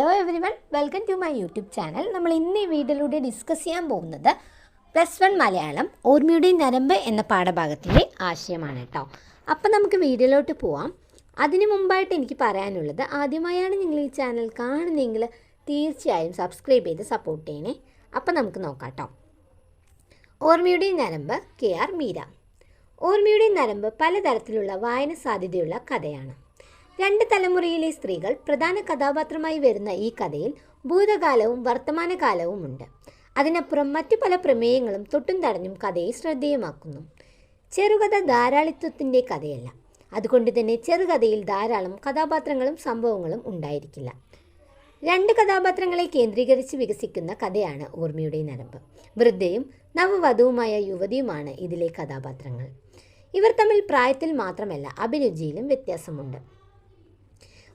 Welcome to my YouTube channel നമ്മൾ ഇന്ന് ഈ വീഡിയോയിലൂടെ ഡിസ്കസ് ചെയ്യാൻ പോകുന്നത് പ്ലസ് വൺ മലയാളം ഓർമ്മയുടെ നരമ്പ് എന്ന പാഠഭാഗത്തിന്റെ ആശയമാണ് കേട്ടോ അപ്പം നമുക്ക് വീഡിയോയിലോട്ട് പോവാം. അതിനു മുമ്പായിട്ട് എനിക്ക് പറയാനുള്ളത് ആദ്യമായാണ് നിങ്ങൾ ഈ ചാനൽ കാണുന്നതെങ്കിൽ തീർച്ചയായും സബ്സ്ക്രൈബ് ചെയ്ത് സപ്പോർട്ട് ചെയ്യണേ. അപ്പം നമുക്ക് നോക്കാം കേട്ടോ ഓർമ്മയുടെ നരമ്പ് കെ ആർ മീര. ഓർമ്മയുടെ നരമ്പ് പലതരത്തിലുള്ള വായന സാധ്യതയുള്ള കഥയാണ്. രണ്ട് തലമുറയിലെ സ്ത്രീകൾ പ്രധാന കഥാപാത്രമായി വരുന്ന ഈ കഥയിൽ ഭൂതകാലവും വർത്തമാനകാലവും ഉണ്ട് അതിനപ്പുറം മറ്റു പല പ്രമേയങ്ങളും തൊട്ടും തടഞ്ഞും കഥയെ ശ്രദ്ധേയമാക്കുന്നു. ചെറുകഥ ധാരാളിത്വത്തിന്റെ കഥയല്ല. അതുകൊണ്ട് തന്നെ ചെറുകഥയിൽ ധാരാളം കഥാപാത്രങ്ങളും സംഭവങ്ങളും ഉണ്ടായിരിക്കില്ല. രണ്ട് കഥാപാത്രങ്ങളെ കേന്ദ്രീകരിച്ച് വികസിക്കുന്ന കഥയാണ് ഓർമ്മയുടെ നരമ്പ്. വൃദ്ധയും നവവധുവുമായ യുവതിയുമാണ് ഇതിലെ കഥാപാത്രങ്ങൾ. ഇവർ തമ്മിൽ പ്രായത്തിൽ മാത്രമല്ല അഭിരുചിയിലും വ്യത്യാസമുണ്ട്.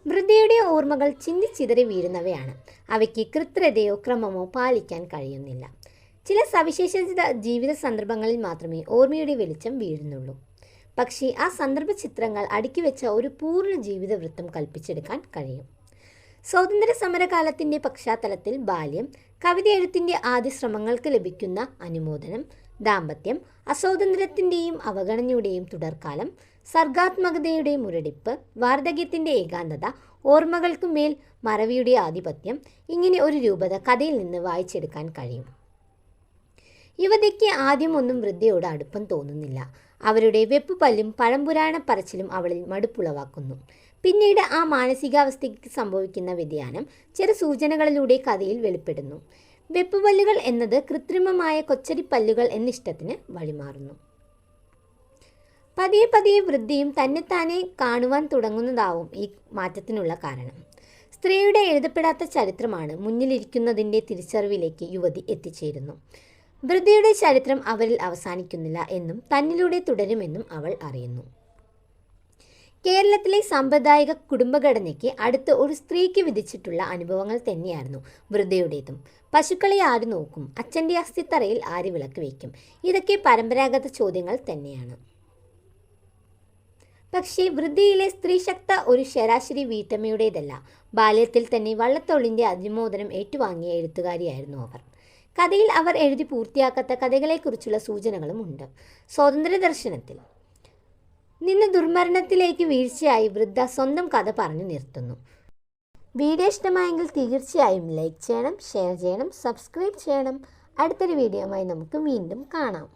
വൃദ്ധയുടെ ഓർമ്മകൾ ചിന്തിച്ചിതറി വീഴുന്നവയാണ്. അവയ്ക്ക് കൃത്യതയോ ക്രമമോ പാലിക്കാൻ കഴിയുന്നില്ല. ചില സവിശേഷ ജീവിത സന്ദർഭങ്ങളിൽ മാത്രമേ ഓർമ്മയുടെ വെളിച്ചം വീഴുന്നുള്ളൂ. പക്ഷേ ആ സന്ദർഭ ചിത്രങ്ങൾ അടുക്കി വെച്ച ഒരു പൂർണ ജീവിത വൃത്തം കൽപ്പിച്ചെടുക്കാൻ കഴിയും. സ്വാതന്ത്ര്യ സമരകാലത്തിന്റെ പശ്ചാത്തലത്തിൽ ബാല്യം കവിത എഴുത്തിന്റെ ആദ്യ ശ്രമങ്ങൾക്ക് ലഭിക്കുന്ന അനുമോദനം ദാമ്പത്യം അസ്വാതന്ത്ര്യത്തിന്റെയും അവഗണനയുടെയും തുടർക്കാലം സർഗാത്മകതയുടെ മുരടിപ്പ് വാർദ്ധക്യത്തിന്റെ ഏകാന്തത ഓർമ്മകൾക്കു മേൽ മറവിയുടെ ആധിപത്യം ഇങ്ങനെ ഒരു രൂപത കഥയിൽ നിന്ന് വായിച്ചെടുക്കാൻ കഴിയും. യുവതിക്ക് ആദ്യം ഒന്നും വൃദ്ധയോട് അടുപ്പം തോന്നുന്നില്ല. അവരുടെ വെപ്പുപല്ലും പഴംപുരാണ പറച്ചിലും അവളിൽ മടുപ്പുളവാക്കുന്നു. പിന്നീട് ആ മാനസികാവസ്ഥയ്ക്ക് സംഭവിക്കുന്ന വ്യതിയാനം ചെറു സൂചനകളിലൂടെ കഥയിൽ വെളിപ്പെടുന്നു. വെപ്പുപല്ലുകൾ എന്നത് കൃത്രിമമായ കൊച്ചരിപ്പല്ലുകൾ എന്നിഷ്ടത്തിന് വഴിമാറുന്നു. പതിയെ പതിയെ വൃദ്ധിയും തന്നെത്താനെ കാണുവാൻ തുടങ്ങുന്നതാവും ഈ മാറ്റത്തിനുള്ള കാരണം. സ്ത്രീയുടെ എഴുതപ്പെടാത്ത ചരിത്രമാണ് മുന്നിലിരിക്കുന്നതിന്റെ തിരിച്ചറിവിലേക്ക് യുവതി എത്തിച്ചേരുന്നു. വൃദ്ധിയുടെ ചരിത്രം അവരിൽ അവസാനിക്കുന്നില്ല എന്നും തന്നിലൂടെ തുടരുമെന്നും അവൾ അറിയുന്നു. കേരളത്തിലെ സാമ്പ്രദായിക കുടുംബഘടനയ്ക്ക് അടുത്ത് ഒരു സ്ത്രീക്ക് വിധിച്ചിട്ടുള്ള അനുഭവങ്ങൾ തന്നെയായിരുന്നു വൃദ്ധയുടേതും. പശുക്കളെ ആര് നോക്കും? അച്ഛന്റെ അസ്ഥിത്തറയിൽ ആര് വിളക്ക് വയ്ക്കും? ഇതൊക്കെ പരമ്പരാഗത ചോദ്യങ്ങൾ തന്നെയാണ്. പക്ഷേ വൃദ്ധിയിലെ സ്ത്രീശക്ത ഒരു ശരാശരി വീട്ടമ്മയുടേതല്ല. ബാല്യത്തിൽ തന്നെ വള്ളത്തോളിന്റെ അതിമോദനം ഏറ്റുവാങ്ങിയ എഴുത്തുകാരിയായിരുന്നു അവർ. കഥയിൽ അവർ എഴുതി പൂർത്തിയാക്കാത്ത കഥകളെക്കുറിച്ചുള്ള സൂചനകളും ഉണ്ട്. സ്വാതന്ത്ര്യ ദർശനത്തിൽ നിന്ന് ദുർമരണത്തിലേക്ക് വീഴ്ചയായി വൃദ്ധ സ്വന്തം കഥ പറഞ്ഞു നിർത്തുന്നു. വീഡിയോ ഇഷ്ടമായെങ്കിൽ തീർച്ചയായും ലൈക്ക് ചെയ്യണം ഷെയർ ചെയ്യണം സബ്സ്ക്രൈബ് ചെയ്യണം. അടുത്തൊരു വീഡിയോയുമായി നമുക്ക് വീണ്ടും കാണാം.